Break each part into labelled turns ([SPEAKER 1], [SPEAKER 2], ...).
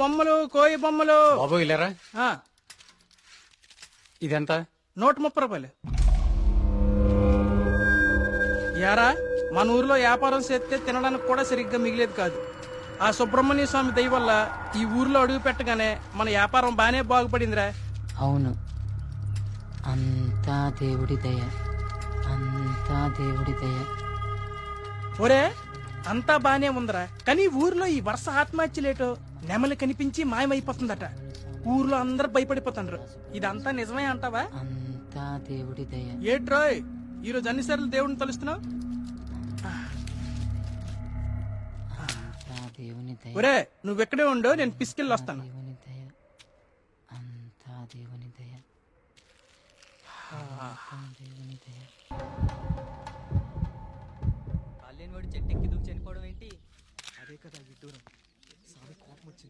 [SPEAKER 1] బొమ్మలు కోయి బొమ్మలు.
[SPEAKER 2] బాబు ఇల్లరా?
[SPEAKER 1] ఆ,
[SPEAKER 2] ఇదెంత?
[SPEAKER 1] నూట ముప్పై రూపాయలు. యారా మన ఊర్లో వ్యాపారం చేస్తే తినడానికి కూడా సరిగ్గా మిగిలేదు కాదు. ఆ సుబ్రహ్మణ్య స్వామి దయ వల్ల ఈ ఊర్లో అడుగు పెట్టగానే మన వ్యాపారం బానే బాగుపడిందిరా.
[SPEAKER 3] అవును. అంతా దేవుడి దయ. అంతా దేవుడి దయ.
[SPEAKER 1] ఒరే అంతా బానే ఉందిరా. కానీ ఈ ఊర్లో ఈ వరుస ఆత్మహత్యలేటో నెమలి కనిపించి మాయమైపోతుందట. ఊర్లో అందరు భయపడిపోతుండ్రు. ఇదంతా నిజమే అంటావా?
[SPEAKER 3] అంతా దేవుడి దయ.
[SPEAKER 1] ఏట్రోయ్ ఈరోజు అన్నిసార్లు దేవుడిని తలుస్తున్నావు?
[SPEAKER 3] అంతా దేవుని దయ.
[SPEAKER 1] ఒరే నువ్వు ఎక్కడే ఉండు నేను పిసికెళ్ళి వస్తాను.
[SPEAKER 3] దేవుని దయ. అంతా దేవుని దయ. అంతా దేవుని దయ.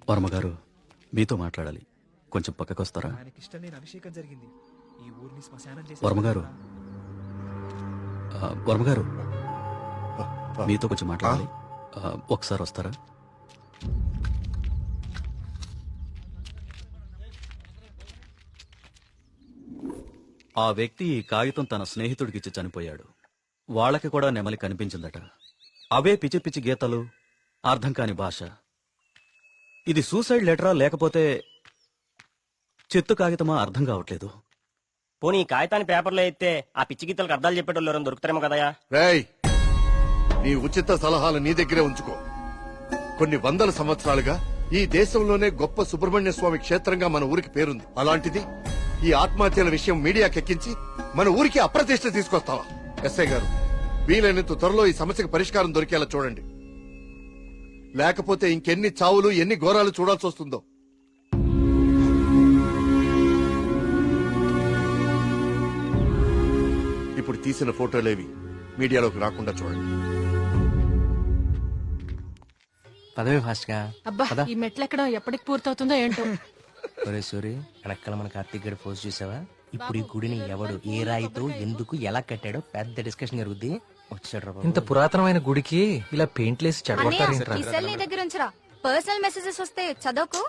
[SPEAKER 4] వర్మగారు మీతో మాట్లాడాలి. కొంచెం పక్కకొస్తారా?
[SPEAKER 5] ఆయనకిష్టం లేని అభిషేకం జరిగింది ఈ ఊరిని శ్మశానం చేసి
[SPEAKER 4] వర్మగారు ఆ, వర్మగారు మీతో కొంచెం మాట్లాడాలి. ఆ, ఒకసారి వస్తారా? ఆ వ్యక్తి ఈ కాగితం తన స్నేహితుడికిచ్చి చనిపోయాడు. వాళ్ళకి కూడా నెమలి కనిపించిందట. అవే పిచ్చి పిచ్చి గీతలు అర్థం కాని భాష. ఇది సూసైడ్ లెటరా లేకపోతే చెత్త కాగితమా అర్థం కావట్లేదు.
[SPEAKER 6] పోనీ ఈ కాగితాన్ని పేపర్లో ఎత్తే ఆ పిచ్చి గీతలకు అర్థాలు చెప్పేటోళ్ళు ఎవరైనా దొరుకుతారేమో కదయా
[SPEAKER 7] రేయ్ నీ ఉచిత సలహాలు నీ దగ్గరే ఉంచుకో. కొన్ని వందల సంవత్సరాలుగా ఈ దేశంలోనే గొప్ప సుబ్రహ్మణ్య స్వామి క్షేత్రంగా మన ఊరికి పేరుంది. అలాంటిది ఈ ఆత్మహత్యల విషయం మీడియాకెక్కించి మన ఊరికి అప్రతిష్ట తీసుకొస్తావా? ఎస్ఐ గారు వీలైనంత త్వరలో ఈ సమస్యకు పరిష్కారం దొరికేలా చూడండి. లేకపోతే ఇంకెన్ని చావులు ఎన్ని ఘోరాలు చూడాల్సి వస్తుందో. ఇప్పుడు తీసిన ఫోటోలేవి మీడియాలోకి రాకుండా చూడండి.
[SPEAKER 6] పదవి ఫాస్ట్గా.
[SPEAKER 8] అబ్బా ఈ మెట్లెక్కడం ఎప్పటికి పూర్తవుతుందో ఏంటో?
[SPEAKER 6] ఒరే సూరి వెనకాల మన కార్తీక్ గడి పోస్ట్ చూసావా? ఇప్పుడు ఈ గుడిని ఎవడు ఏ రాయితో ఎందుకు ఎలా కట్టాడో పెద్ద డిస్కషన్ జరుగుద్ది.
[SPEAKER 5] ఇంత పురాతనమైన గుడికి ఇలా పెయింట్లేసి
[SPEAKER 9] ఈ సెల్ నీ దగ్గర ఉంచరా? పర్సనల్ మెసేజెస్ వస్తే చదవకు.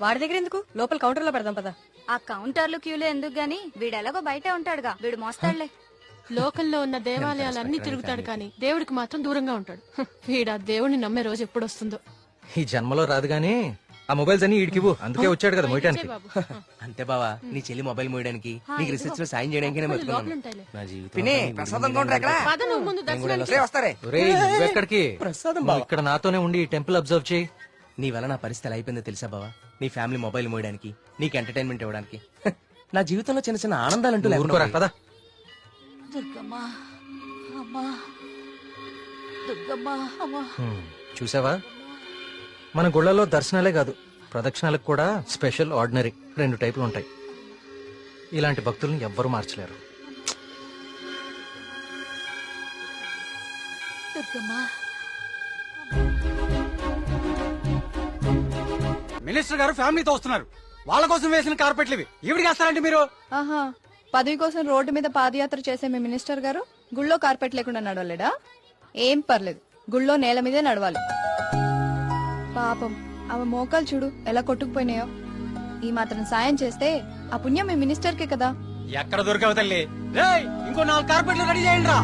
[SPEAKER 8] వాడి దగ్గర ఎందుకు? లోపల కౌంటర్లో పెడదాం పదా.
[SPEAKER 9] ఆ కౌంటర్లు క్యూలు ఎందుకు గాని? వీడు ఎలాగో బయటే ఉంటాడుగా. వీడు మోస్తాడులే.
[SPEAKER 8] లోకల్లో ఉన్న దేవాలయాలన్నీ తిరుగుతాడు కానీ. దేవుడికి మాత్రం దూరంగా ఉంటాడు. వీడు ఆ దేవుడిని నమ్మే రోజు ఎప్పుడు వస్తుందో.
[SPEAKER 5] ఈ జన్మలో రాదు గానీ ఆ మొబైల్స్ అన్ని ఇడికివు అందుకే వచ్చాడు కదా మొయటానికి
[SPEAKER 6] అంతే బావా నీ చెల్లి మొబైల్ మోయడానికి నీకు రీసెర్చ్లో సాయం చేయడానికి నా జీవితం
[SPEAKER 8] నువ్వు
[SPEAKER 5] ఇక్కడ నాతోనే ఉండి ఈ టెంపుల్ అబ్జర్వ్ చేయి.
[SPEAKER 6] నీ వల్ల నా పరిస్థితి అయిపోయిందో తెలుసా బావా? నీ ఫ్యామిలీ మొబైల్ మోయడానికి నీకు ఎంటర్టైన్మెంట్ ఇవ్వడానికి. నా జీవితంలో చిన్న చిన్న ఆనందాలు అంటూ లేకుండా
[SPEAKER 5] ఊరుకోరా పదా
[SPEAKER 9] దుర్గమ్మా అమ్మా. దుర్గమ్మా అమ్మా.
[SPEAKER 5] చూసావా? మన గుళ్ళలో దర్శనాలే కాదు ప్రదక్షిణాలకు కూడా స్పెషల్ ఆర్డినరీ రెండు టైపులు ఉంటాయి. ఇలాంటి భక్తుల్ని ఎవ్వరూ మార్చలేరు.
[SPEAKER 2] మినిస్టర్ గారు ఫ్యామిలీతో వస్తున్నారు. వాళ్ళ కోసం వేసిన కార్పెట్లు ఇవి. ఈవిడికి మీరు?
[SPEAKER 10] ఆహా పదవి కోసం రోడ్డు మీద పాదయాత్ర చేసే మీ మినిస్టర్ గారు గుళ్ళో కార్పెట్ లేకుండా నడవలేడా? ఏం పర్లేదు గుళ్ళో నేల మీదే నడవాలి. పాపం. ఆమె మోకాలు చూడు ఎలా కొట్టుకుపోయినాయో. ఈ మాత్రం సాయం చేస్తే ఆ పుణ్యం మీ మినిస్టర్ కే కదా.
[SPEAKER 2] ఎక్కడ దొరికావు తల్లి? రేయ్ ఇంకో నాలుగు కార్పెట్లు రెడీ చేయండి రా.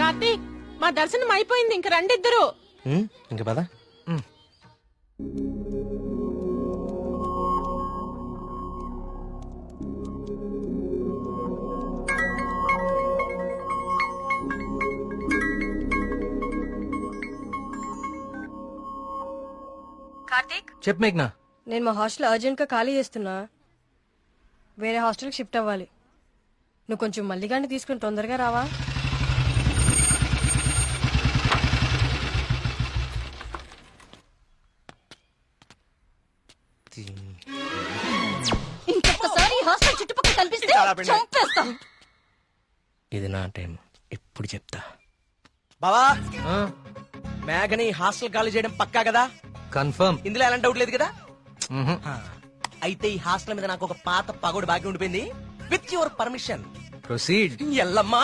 [SPEAKER 8] కార్తీక్ మా దర్శనం అయిపోయింది ఇంక రండి ఇద్దరు
[SPEAKER 6] హ్మ్, ఇంక పదా.
[SPEAKER 8] కార్తీక్?
[SPEAKER 5] చెప్పు మేఘ్నా.
[SPEAKER 8] నేను మా హాస్టల్ అర్జెంట్గా ఖాళీ చేస్తున్నా. వేరే హాస్టల్కి షిఫ్ట్ అవ్వాలి. నువ్వు కొంచెం మల్లిగాన్ని తీసుకుని తొందరగా రావా?
[SPEAKER 9] ఇంకొకసారి హాస్టల్ చుట్టుపక్కల కనిపిస్తే చంపేస్తాం.
[SPEAKER 6] ఇది నా టైం ఎప్పుడు చెప్తా. బావా! మేఘని హాస్టల్ ఖాళీ చేయడం పక్కా కదా?
[SPEAKER 5] కన్ఫర్మ్.
[SPEAKER 6] ఇందులో ఎలాంటి డౌట్ లేదు కదా? అయితే ఈ హాస్టల్ మీద నాకు ఒక పాత పగోడు బాకీ ఉండిపోయింది. విత్ యువర్ పర్మిషన్
[SPEAKER 5] ప్రొసీడ్
[SPEAKER 6] ఎల్లమ్మా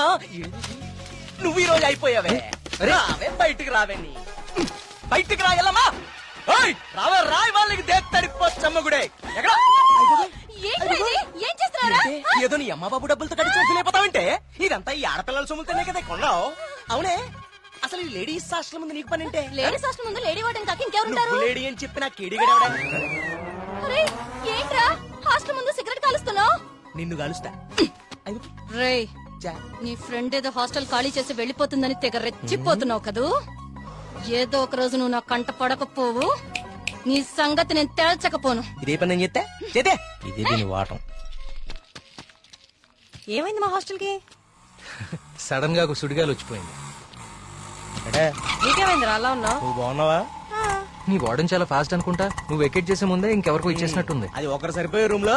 [SPEAKER 6] నువ్వు ఈ రోజు అయిపోయావే.
[SPEAKER 5] అరే.
[SPEAKER 6] రావే బయటికి రావే నీ. బయటికి రా ఎల్లమ్మా. ఓయ్ రావే రాయ్ వాళ్ళకి దేత్తడిపోచ్చమ్మ గుడే ఎక్కడ? ఏదో నీ అమ్మ బాబు డబ్బులతో కట్టి చూసిలేకపోతావంటే ఇదంతా ఈ ఆడపిల్లల సొమ్ములతోనే కదా కొన్నావు. అవునే? అసలు ఈ లేడీస్ హాస్టల్ ముందు నీకు పని అంటే
[SPEAKER 9] లేడీస్ హాస్టల్ ముందు లేడీ వార్డెన్ కాక ఇంకెవరుంటారు
[SPEAKER 6] లేడీ అని చెప్పి నా కేడిగడవడా
[SPEAKER 9] అరే ఏంట్రా? హాస్టల్ ముందు సిగరెట్ కాలుస్తున్నావు?
[SPEAKER 6] నిన్ను కలుస్తా.
[SPEAKER 9] రేయ్
[SPEAKER 6] చా.
[SPEAKER 9] నీ ఫ్రెండ్ ఏదో హాస్టల్ ఖాళీ చేసి వెళ్ళిపోతుందని తెగ రెచ్చిపోతున్నావు కదూ? ఏదో ఒక రోజు నువ్వు నా కంట పడకపోవు. నీ సంగతి నేను తేల్చకపోను.
[SPEAKER 6] ఇదే పని నేను చెప్తే చేతే ఇదే దీని వాటం
[SPEAKER 8] ఏమైంది మా హాస్టల్కి
[SPEAKER 5] సడన్ గా ఒక సుడిగాలు వచ్చిపోయింది.
[SPEAKER 6] అంటే
[SPEAKER 8] నీకేమైందిరా? అలా ఉన్నావు?
[SPEAKER 6] నువ్వు బాగున్నావా?
[SPEAKER 5] నీ వార్డెన్ చాలా ఫాస్ట్ అనుకుంటా. నువ్వు వెకేట్ చేసే ముందే ఇంకెవరికో ఇచ్చేసినట్టుంది.
[SPEAKER 6] అది ఒకరు సరిపోయే రూమ్లో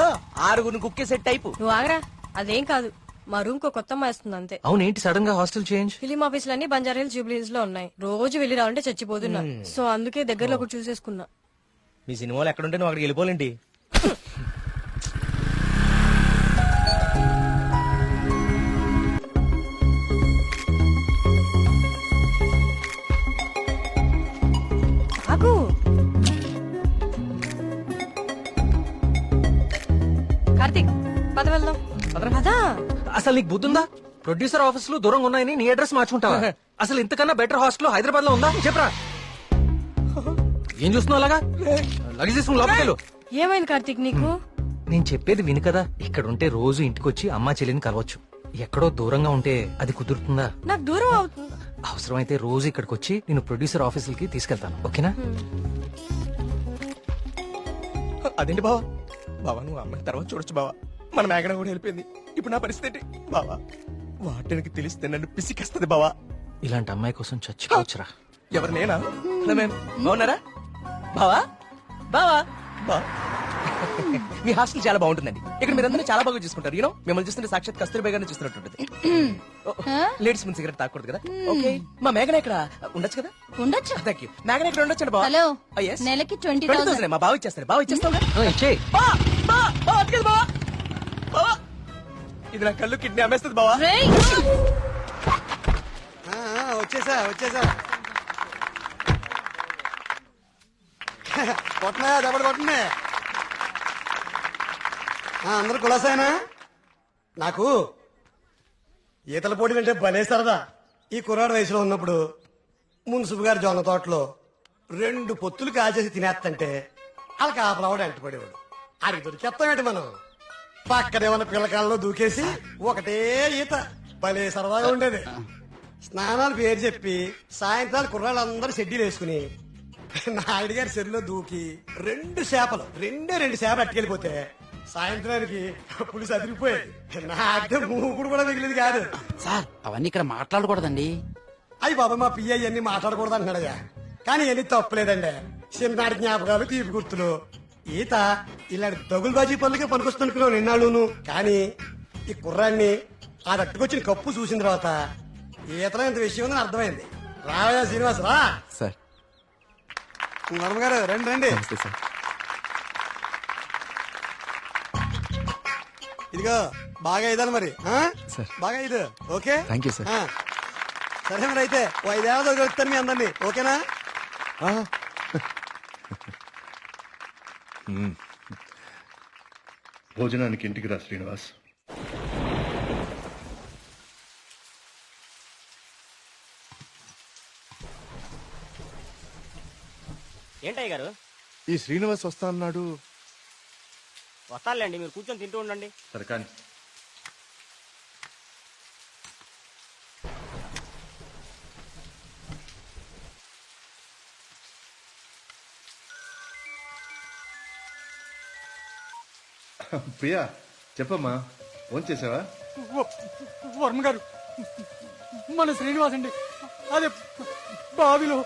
[SPEAKER 6] ఆరుగురిని కుక్కే సెట్ టైపు
[SPEAKER 8] నువ్వు ఆగరా? అదేం కాదు. మా రూమ్కు కొత్త అమ్మాయి వస్తుంది అంతే.
[SPEAKER 5] అవునేంటి సడన్గా హాస్టల్ చేంజ్
[SPEAKER 8] ఫిలిం ఆఫీసులన్నీ బంజారా హిల్స్ జూబ్లీ హిల్స్లో ఉన్నాయి. రోజు వెళ్ళి రావాలంటే చచ్చిపోతున్నా. సో అందుకే దగ్గరలో ఒకటి చూసేసుకున్నా.
[SPEAKER 6] మీ సినిమాలు ఎక్కడుంటే నువ్వు అక్కడికి వెళ్ళిపోలేంటి?
[SPEAKER 5] అసలు నీకు బుద్ధుందా? ప్రొడ్యూసర్ ఆఫీసులు దూరంగా ఉన్నాయని నీ అడ్రస్ మార్చుకుంటావా? అసలు ఇంతకన్నా బెటర్ హాస్టల్ హైదరాబాద్లో ఉందా? చెప్పరా. ఏం చూస్తున్నావు అలాగా? లగేజ్ తీసుకుని.
[SPEAKER 8] ఏమైంది కార్తీక్ నీకు?
[SPEAKER 5] నేను చెప్పేది విను కదా ఇక్కడ ఉంటే రోజు ఇంటికి వచ్చి అమ్మా చెల్లిని కలవచ్చు. ఎక్కడో దూరంగా ఉంటే అది కుదురుతుందా?
[SPEAKER 8] నాకు దూరం అవుతుంది.
[SPEAKER 5] అవసరమైతే రోజు ఇక్కడికి వచ్చి నేను ప్రొడ్యూసర్ ఆఫీసులకి తీసుకెళ్తాను ఓకేనా?
[SPEAKER 6] అదేంటి బావా? బావా నువ్వు అమ్మాయి తర్వాత చూడొచ్చు బావా. మన మేఘన కూడా వెళ్ళిపోయింది. ఇప్పుడు నా పరిస్థితి ఏంటి? బావా వాటికి తెలిస్తే నన్ను పిసికేస్తుంది బావా.
[SPEAKER 5] ఇలాంటి అమ్మాయి కోసం చచ్చిపోవచ్చురా.
[SPEAKER 6] ఎవరు నేనా? బాగున్నారా? బావా బావా. బా. మీ హాస్టల్ చాలా బాగుంటుందండి. ఇక్కడ మీరందరూ చాలా బాగా చూసుకుంటారు. యూనో మిమ్మల్ని చూస్తుంటే సాక్షాత్ కస్తూరిబాయ్ గారిని చూస్తున్నట్టుంటది. లేడీస్ ముందు సిగరెట్ తాకూడదు కదా? ఓకే. మా మేఘన ఇక్కడ ఉండొచ్చు కదా?
[SPEAKER 9] ఉండొచ్చు.
[SPEAKER 6] థ్యాంక్ యూ మేఘన ఇక్కడ ఉండొచ్చు బావా.
[SPEAKER 9] హలో.
[SPEAKER 6] Yes.
[SPEAKER 9] నెలకి ట్వంటీ థౌసండ్.
[SPEAKER 6] మా బావ ఇచ్చేస్తారు బావ ఇచ్చేస్తావు బావా. బావా. ఇది నా కళ్ళు కిడ్నీ అమ్మేస్తుంది బావా.
[SPEAKER 2] వచ్చేసా వచ్చేసా. కొట్టనా దెబ్బలు కొట్టనే అందరు కులాసాయనా నాకు ఈతల పోటీలు అంటే భలే సరదా. ఈ కుర్రాడు వయసులో ఉన్నప్పుడు మున్సిపు గారి జొన్న తోటలో రెండు పొత్తులు కాచేసి తినేస్తంటే వాళ్ళకి ఆపలవాడు అంటపడేవాడు అడిగి దొరికేస్తామేంటి మనం? పక్కనే ఉన్న పిల్లకాలలో దూకేసి ఒకటే ఈత. భలే సరదాగా ఉండేది. స్నానాలు పేరు చెప్పి సాయంత్రాలు కుర్రాళ్ళందరూ షెడ్యూల్ వేసుకుని నాయుడు గారి చెరువులో దూకి రెండు చేపలు రెండే రెండు చేపలు అట్టుకెళ్ళిపోతే సాయంత్రానికి పులిసి అదిరిపోయేది నాకే మూకుడు కూడా మిగిలింది కాదు.
[SPEAKER 3] సార్ అవన్నీ ఇక్కడ మాట్లాడకూడదండి.
[SPEAKER 2] అయ్యి బాబా మా పియ్య అన్ని మాట్లాడకూడదు అంటున్నాడయ్యా. కానీ ఎన్ని తప్పలేదండి. చిన్ననాటి జ్ఞాపకాలు తీపి గుర్తులు. ఈత ఇలాంటి దగులు బాజీ పనులకే పనికొస్తున్నాను నిన్నాళ్ళును. కానీ ఈ కుర్రాన్ని ఆ తట్టుకొచ్చిన కప్పు చూసిన తర్వాత ఈతలో ఇంత విషయం ఉందని అర్థమైంది. రావయ్యా శ్రీనివాస్ రా.
[SPEAKER 3] సార్.
[SPEAKER 2] గారు రండి రండి.
[SPEAKER 3] సార్.
[SPEAKER 2] ఇదిగో బాగా ఇదాలి మరి. బాగా ఇది ఓకే?
[SPEAKER 3] Thank you sir.
[SPEAKER 2] సరే మరి అయితే ఓ ఐదేళ్ళ దొరుకుతాను మీ అందరినీ ఓకేనా?
[SPEAKER 7] భోజనానికి ఇంటికి రా శ్రీనివాస్.
[SPEAKER 6] ఏంటయ్య గారు?
[SPEAKER 7] ఈ శ్రీనివాస్ వస్తా అన్నాడు.
[SPEAKER 6] వస్తానులేండి మీరు కూర్చొని తింటూ ఉండండి.
[SPEAKER 7] సరే కానీ ప్రియా చెప్పమ్మా ఫోన్ చేసావా?
[SPEAKER 2] వర్మ గారు మన శ్రీనివాస్ అండి అదే బావిలో